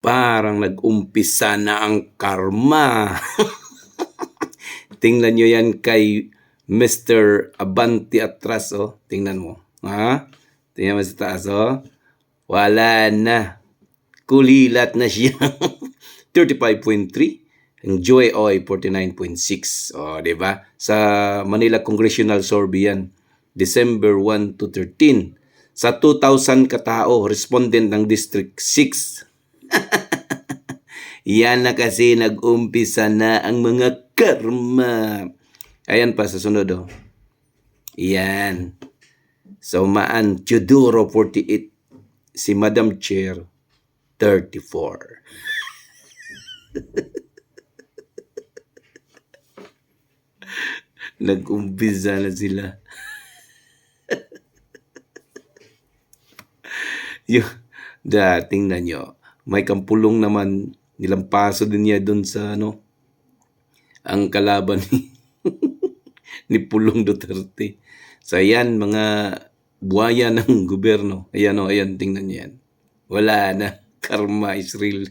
Parang nag-umpisa na ang karma. Tingnan nyo yan kay Mr. Abanti Atras, oh. Tingnan mo. Ha? Tingnan mo sa taas, oh. Wala na. Kulilat na siya. 35.3. Ang Joy Oy, 49.6. O, di ba? Sa Manila Congressional Survey yan. December 1 to 13. Sa 2,000 katao, respondent ng District 6. Yan na kasi nag-umpisa na ang mga karma. Ayan pa sa sunod, oh. Yan. So, maan, Chuduro 48. Si Madam Chair, 34. Nag-umpisa na sila. yung dating na nyo, may kampulong naman, nilampaso din niya doon sa ano, ang kalaban ni, ni Pulong Duterte. So ayan, mga buhaya ng gobyerno. Ayan o, ayan, tingnan niyo yan. Wala na. Karma is real.